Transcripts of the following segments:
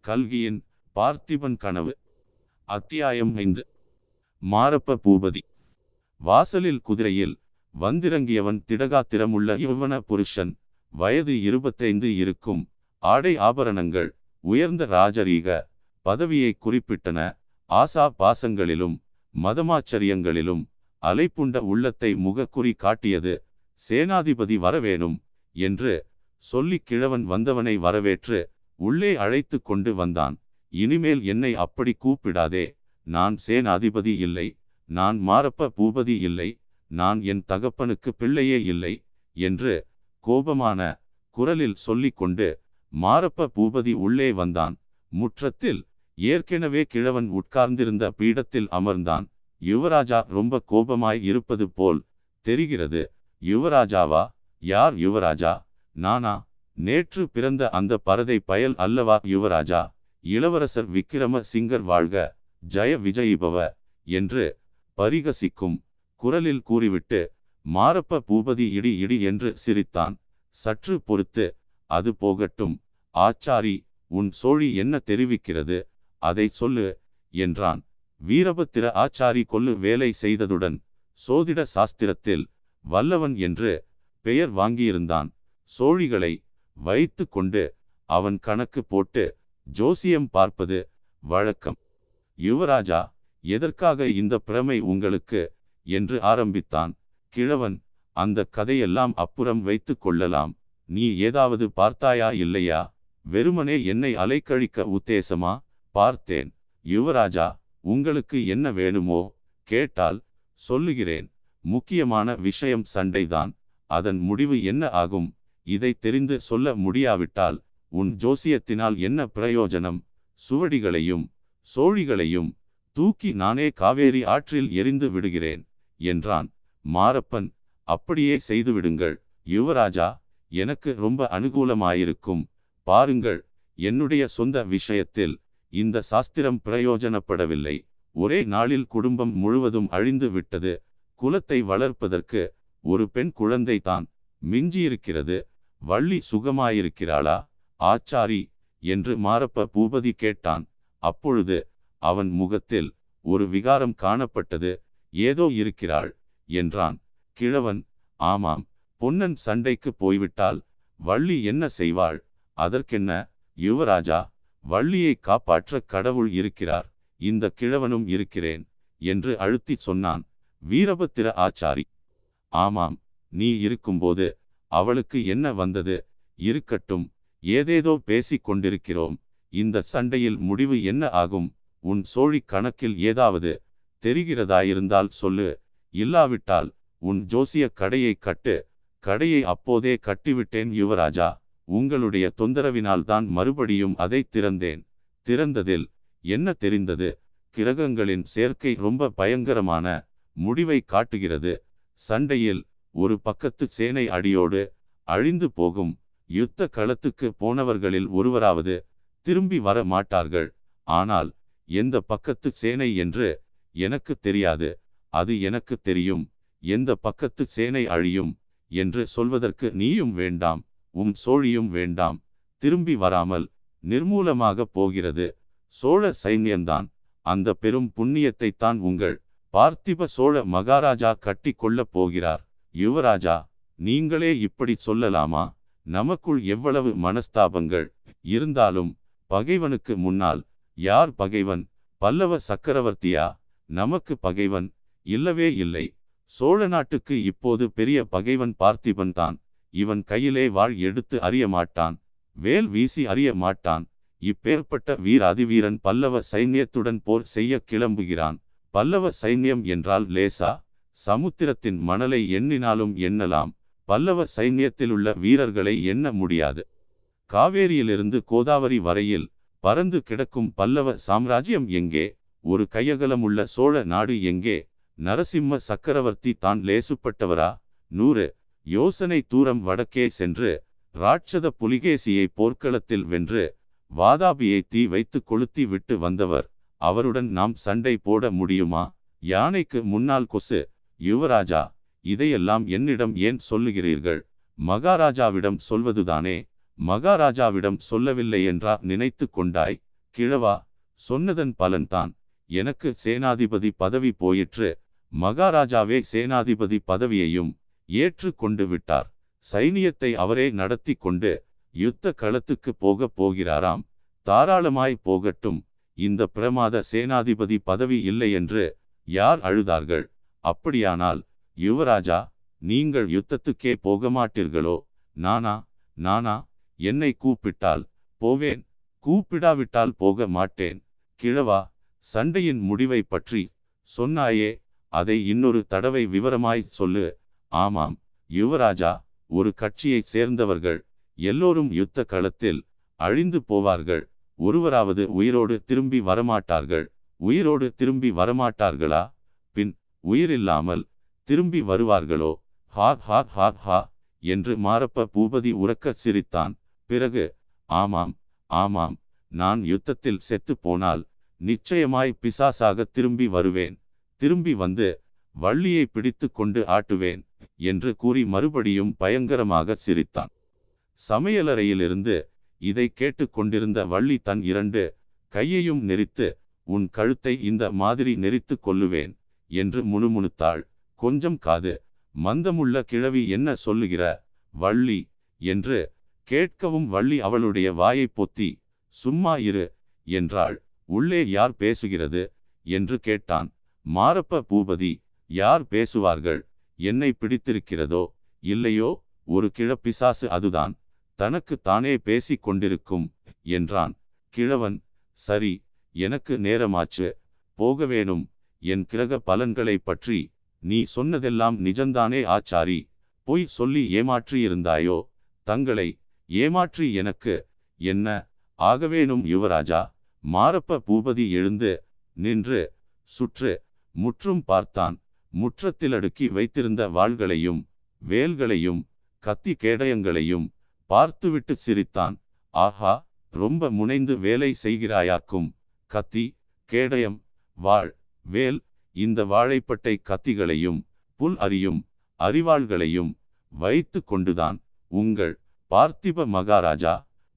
கல்கியின் பார்த்திபன் கனவு அத்தியாயம் ஐந்து. மாரப்ப பூபதி. வாசலில் குதிரையில் வந்திறங்கியவன் திடகாத்திரமுள்ள யுவன புருஷன். வயது இருபத்தைந்து இருக்கும். ஆடை ஆபரணங்கள் உயர்ந்த ராஜரீக பதவியை குறிப்பிட்டன. ஆசா பாசங்களிலும் மதமாச்சரியங்களிலும் அலைப்புண்ட உள்ளத்தை முகக்குறி காட்டியது சேனாதிபதி வரவேணும் என்று சொல்லி கிழவன் வந்தவனை வரவேற்று உள்ளே அழைத்து கொண்டு வந்தான். இனிமேல் என்னை அப்படி கூப்பிடாதே. நான் சேனாதிபதி இல்லை. நான் மாரப்ப பூபதி இல்லை. நான் என் தகப்பனுக்கு பிள்ளையே இல்லை என்று கோபமான குரலில் சொல்லிக்கொண்டு மாரப்ப பூபதி உள்ளே வந்தான். முற்றத்தில் ஏற்கெனவே கிழவன் உட்கார்ந்திருந்த பீடத்தில் அமர்ந்தான். யுவராஜா ரொம்ப கோபமாய் இருப்பது போல் தெரிகிறது. யுவராஜாவா? யார் யுவராஜா? நானா? நேற்று பிறந்த அந்த பரதை பயல் அல்லவா யுவராஜா? இளவரசர் விக்கிரம சிங்கர் வாழ்க ஜய விஜயிபவ என்று பரிகசிக்கும் குரலில் கூறிவிட்டு மாரப்ப பூபதி இடி இடி என்று சிரித்தான். சற்று பொறுத்து அது போகட்டும். ஆச்சாரி உன் சோழி என்ன தெரிவிக்கிறது? அதை சொல்லு என்றான். வீரபத்திர ஆச்சாரி கொல்லு வேலை செய்ததுடன் சோதிட சாஸ்திரத்தில் வல்லவன் என்று பெயர் வாங்கியிருந்தான். சோழிகளை வைத்து கொண்டு அவன் கணக்கு போட்டு ஜோசியம் பார்ப்பது வழக்கம். யுவராஜா எதற்காக இந்த பிரமை உங்களுக்கு? என்று ஆரம்பித்தான். கிழவன் அந்த கதையெல்லாம் அப்புறம் வைத்து கொள்ளலாம். நீ ஏதாவது பார்த்தாயா இல்லையா? வெறுமனே என்னை அலைக்கழிக்க உத்தேசமா? பார்த்தேன். யுவராஜா உங்களுக்கு என்ன வேணுமோ கேட்டால் சொல்லுகிறேன். முக்கியமான விஷயம் சண்டைதான். அதன் முடிவு என்ன ஆகும்? இதை தெரிந்து சொல்ல முடியாவிட்டால் உன் ஜோசியத்தினால் என்ன பிரயோஜனம்? சுவடிகளையும் சோழிகளையும் தூக்கி நானே காவேரி ஆற்றில் எரிந்து விடுகிறேன் என்றான். மாரப்பன் அப்படியே செய்துவிடுங்கள். யுவராஜா எனக்கு ரொம்ப அனுகூலமாயிருக்கும். பாருங்கள் என்னுடைய சொந்த விஷயத்தில் இந்த சாஸ்திரம் பிரயோஜனப்படவில்லை. ஒரே நாளில் குடும்பம் முழுவதும் அழிந்து விட்டது. குலத்தை வளர்ப்பதற்கு ஒரு பெண் குழந்தை தான் மிஞ்சியிருக்கிறது. வள்ளி சுகமாயிருக்கிறாளா? ஆச்சாரி என்று மாரப்ப பூபதி கேட்டான். அப்பொழுது அவன் முகத்தில் ஒரு விகாரம் காணப்பட்டது. ஏதோ இருக்கிறாள் என்றான். கிழவன் ஆமாம் பொன்னன் சண்டைக்கு போய்விட்டால் வள்ளி என்ன செய்வாள்? அதற்கென்ன? யுவராஜா வள்ளியை காப்பாற்ற கடவுள் இருக்கிறார் இந்த கிழவனும் இருக்கிறேன் என்று அழுத்தி சொன்னான் வீரபத்திர ஆச்சாரி. ஆமாம் நீ இருக்கும்போது அவளுக்கு என்ன வந்தது? இருக்கட்டும் ஏதேதோ பேசிக் கொண்டிருக்கிறோம் இந்த சண்டையில் முடிவு என்ன ஆகும்? உன் சோழி கணக்கில் ஏதாவது தெரிகிறதாயிருந்தால் சொல்லு இல்லாவிட்டால் உன் ஜோசிய கடையை கட்டு கடையை அப்போதே கட்டிவிட்டேன் யுவராஜா. உங்களுடைய தொந்தரவினால் தான் மறுபடியும் அதை திறந்தேன். திறந்ததில் என்ன தெரிந்தது? கிரகங்களின் சேர்க்கை ரொம்ப பயங்கரமான முடிவை காட்டுகிறது. சண்டையில் ஒரு பக்கத்து சேனை அடியோடு அழிந்து போகும் யுத்த களத்துக்கு போனவர்களில் ஒருவராவது திரும்பி வர மாட்டார்கள். ஆனால் எந்த பக்கத்து சேனை என்று எனக்கு தெரியாது. அது எனக்கு தெரியும். எந்த பக்கத்து சேனை அழியும் என்று சொல்வதற்கு நீயும் வேண்டாம். உம் சோழியும் வேண்டாம். திரும்பி வராமல் நிர்மூலமாக போகிறது. சோழ சைன்யம்தான் அந்த பெரும் புண்ணியத்தை தான் உங்கள் பார்த்திப சோழ மகாராஜா கட்டி கொள்ளப் போகிறார். யுவராஜா நீங்களே இப்படி சொல்லலாமா? நமக்குள் எவ்வளவு மனஸ்தாபங்கள் இருந்தாலும் பகைவனுக்கு முன்னால் யார் பகைவன்? பல்லவ சக்கரவர்த்தியா? நமக்கு பகைவன் இல்லவே இல்லை. சோழ நாட்டுக்கு இப்போது பெரிய பகைவன் பார்த்திபன் தான். இவன் கையிலே வாழ் எடுத்து அறிய மாட்டான் வேல் வீசி அறிய மாட்டான் இப்பேற்பட்ட வீர அதிவீரன் பல்லவ சைன்யத்துடன் போர் செய்ய கிளம்புகிறான். பல்லவ சைன்யம் என்றால் லேசா? சமுத்திரத்தின் மணலை எண்ணினாலும் எண்ணலாம். பல்லவ சைன்யத்திலுள்ள வீரர்களை எண்ண முடியாது. காவேரியிலிருந்து கோதாவரி வரையில் பறந்து கிடக்கும் பல்லவ சாம்ராஜ்யம் எங்கே? ஒரு கையகலமுள்ள சோழ நாடு எங்கே? நரசிம்ம சக்கரவர்த்தி தான் லேசுப்பட்டவரா? நூறு யோசனை தூரம் வடக்கே சென்று ராட்சத புலிகேசியை போர்க்களத்தில் வென்று வாதாபியை தீ வைத்து கொளுத்தி விட்டு வந்தவர். அவருடன் நாம் சண்டை போட முடியுமா? யானைக்கு முன்னால் கொசு. யுவராஜா இதையெல்லாம் என்னிடம் ஏன் சொல்லுகிறீர்கள்? மகாராஜாவிடம் சொல்வதுதானே? மகாராஜாவிடம் சொல்லவில்லை என்றா நினைத்து கொண்டாய்? கிழவா சொன்னதன் பலன்தான் எனக்கு சேனாதிபதி பதவி போயிற்று. மகாராஜாவே சேனாதிபதி பதவியையும் ஏற்று கொண்டு விட்டார். சைனியத்தை அவரே நடத்தி கொண்டு யுத்த களத்துக்கு போக போகிறாராம். தாராளமாய் போகட்டும். இந்த பிரமாத சேனாதிபதி பதவி இல்லை என்று யார் அழுதார்கள்? அப்படியானால் யுவராஜா நீங்கள் யுத்தத்துக்கே போக மாட்டீர்களோ நானா? நானா? என்னை கூப்பிட்டால் போவேன். கூப்பிடாவிட்டால் போக மாட்டேன் கிழவா சண்டையின் முடிவை பற்றி சொன்னாயே அதை இன்னொரு தடவை விவரமாய் சொல்லு. ஆமாம் யுவராஜா ஒரு கட்சியைச் சேர்ந்தவர்கள். எல்லோரும் யுத்த களத்தில் அழிந்து போவார்கள். ஒருவராவது உயிரோடு திரும்பி வரமாட்டார்கள். உயிரோடு திரும்பி வரமாட்டார்களா? பின் உயிரில்லாமல் திரும்பி வருவார்களோ? ஹா ஹா ஹா ஹா என்று மாரப்ப பூபதி உறக்கச் சிரித்தான். பிறகு ஆமாம் ஆமாம் நான் யுத்தத்தில் செத்து போனால் நிச்சயமாய் பிசாசாக திரும்பி வருவேன். திரும்பி வந்து வள்ளியை பிடித்து கொண்டு ஆட்டுவேன் என்று கூறி மறுபடியும் பயங்கரமாக சிரித்தான். சமையலறையிலிருந்து இதை கேட்டுக்கொண்டிருந்த வள்ளி தன் இரண்டு கையையும் நெரித்து உன் கழுத்தை இந்த மாதிரி நெரித்து கொள்ளுவேன் என்று முணுமுணுத்தாள். கொஞ்சம் காது மந்தமுள்ள கிழவி என்ன சொல்லுகிற வள்ளி? என்று கேட்கவும் வள்ளி அவளுடைய வாயை பொத்தி சும்மா இரு என்றாள். உள்ளே யார் பேசுகிறது? என்று கேட்டான். மாரப்ப பூபதி யார் பேசுவார்கள்? என்னை பிடித்திருக்கிறதோ இல்லையோ ஒரு கிழப்பிசாசு அதுதான். தனக்கு தானே பேசிக் கொண்டிருக்கும் என்றான். கிழவன் சரி எனக்கு நேரமாச்சு போக வேணும் என் கிரக பலன்களை பற்றி. நீ சொன்னதெல்லாம் நிஜந்தானே ஆச்சாரி. பொய் சொல்லி ஏமாற்றியிருந்தாயோ? தங்களை ஏமாற்றி எனக்கு என்ன? ஆகவேனும் யுவராஜா. மாரப்ப பூபதி எழுந்து நின்று சுற்று முற்றும் பார்த்தான். முற்றத்தில் அடுக்கி வைத்திருந்த வாள்களையும் வேல்களையும் கத்தி கேடயங்களையும் பார்த்துவிட்டு சிரித்தான். ஆஹா ரொம்ப முனைந்து வேலை செய்கிறாயாக்கும் கத்தி கேடயம் வாழ் வேல் இந்த வாழைப்பட்டை கத்திகளையும் புல் அறியும் அறிவாள்களையும் வைத்து கொண்டுதான் உங்கள் பார்த்திப மகாராஜா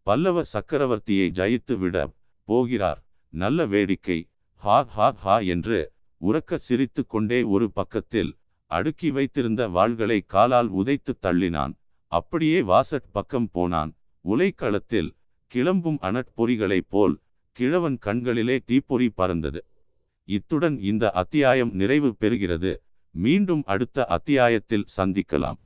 பல்லவ சக்கரவர்த்தியை ஜெயித்து விட போகிறார். நல்ல வேடிக்கை ஹா ஹா ஹா என்று உறக்கச் சிரித்து கொண்டே ஒரு பக்கத்தில் அடுக்கி வைத்திருந்த வாள்களை காலால் உதைத்து தள்ளினான். அப்படியே வாசட் பக்கம் போனான். உலைக்களத்தில் கிளம்பும் அனட்பொறிகளைப் போல் கிழவன் கண்களிலே தீப்பொறி பறந்தது. இத்துடன் இந்த அத்தியாயம் நிறைவு பெறுகிறது. மீண்டும் அடுத்த அத்தியாயத்தில் சந்திக்கலாம்.